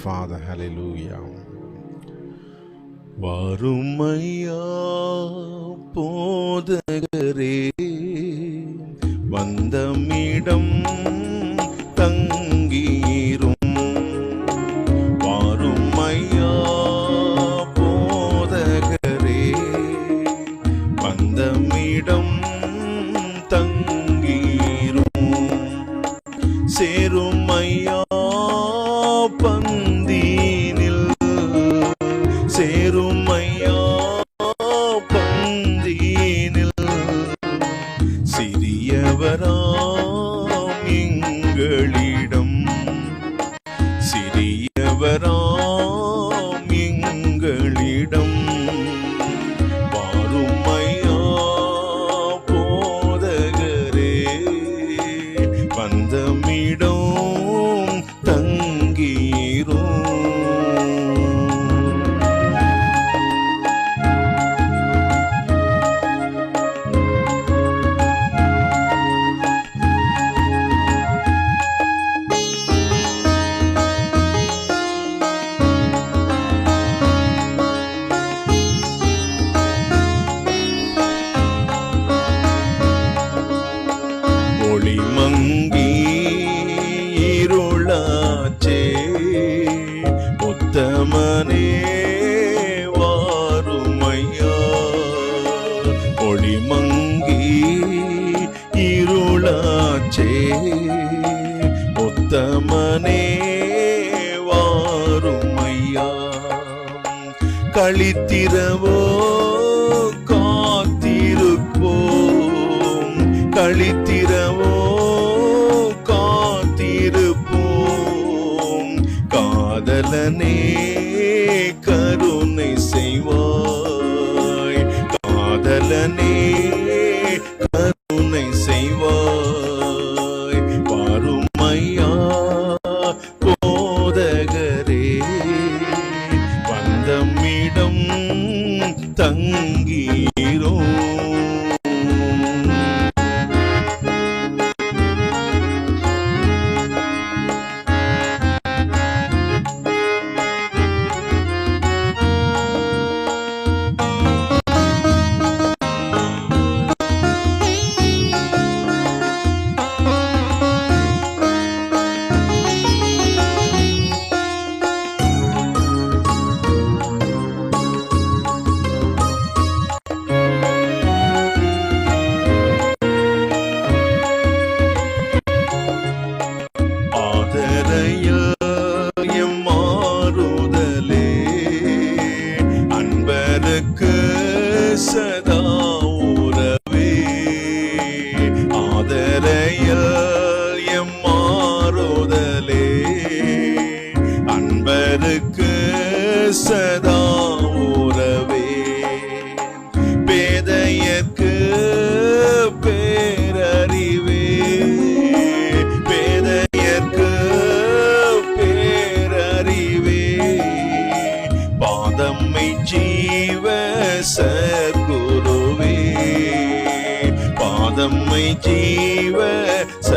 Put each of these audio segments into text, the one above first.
Father. Hallelujah. வறுமையா போதகரே வந்தமிடம் ಕೇಳಿ களித்திரவோ காத்திருப்போம். களித்திரவோ que cansada. தம்மை ஜீவ ச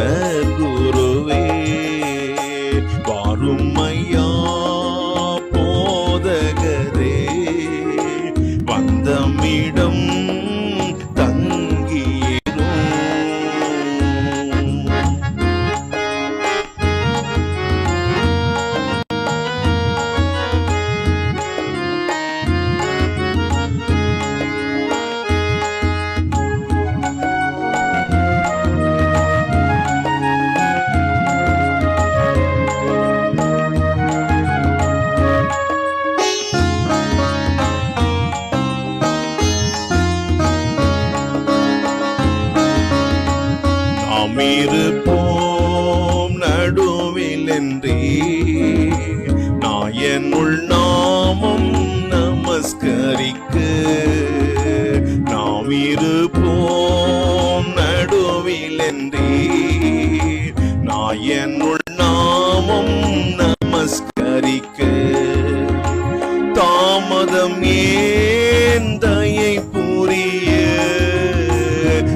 தாமதம் ஏன் தயை புரிய?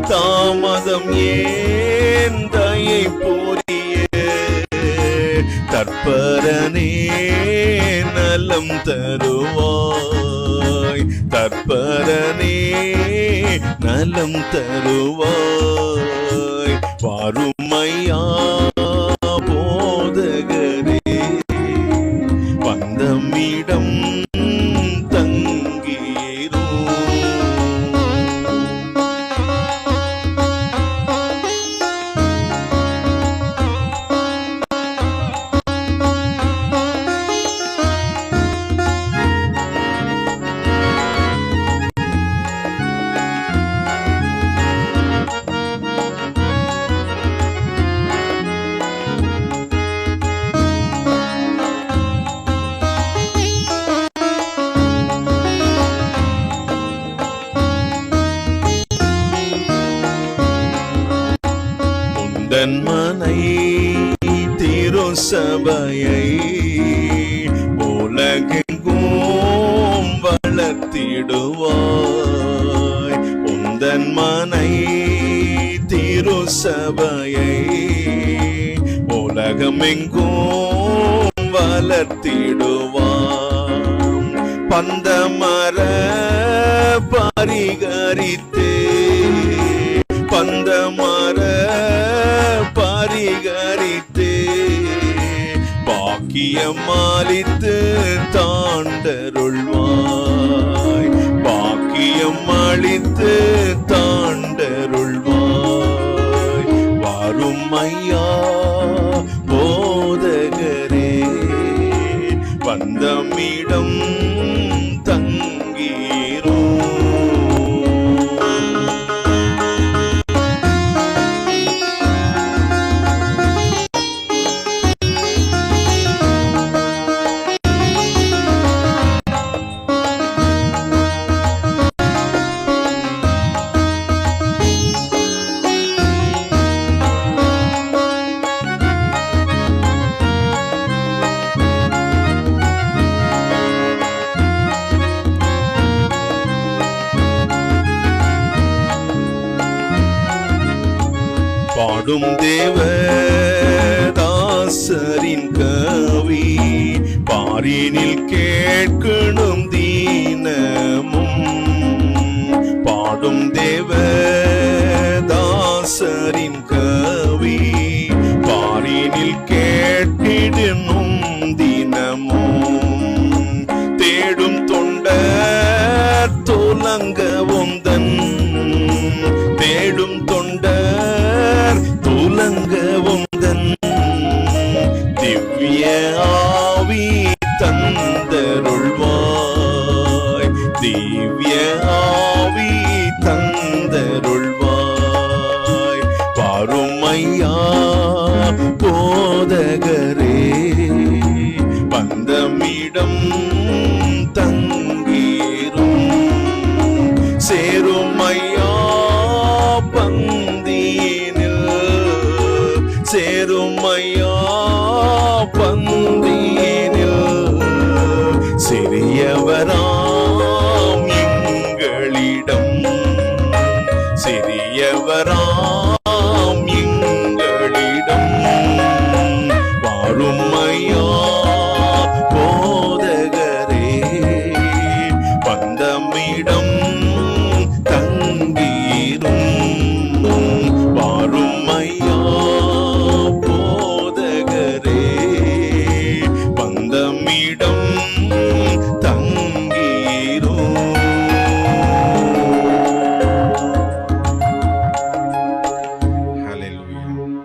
தாமதம் ஏன் தயை புரிய? தற்பரனே நலம் தருவாய். தற்பரனே நலம் தருவாய். வாருமையா சபையை உலகெங்கும் வளர்த்திடுவாய். உந்தன் மனை திரு சபையை உலகமெங்கும் வளர்த்திடுவாம் பந்தமர பரிகரித்தே பிரியமாலித்து அளித்து பாடும் தேவதாசரின் கவி. பாரினில் கேட்கணும் தீனமும். பாடும் தேவதாசரின் கவி. தந்தருள்வாய் திவ்யா Ram.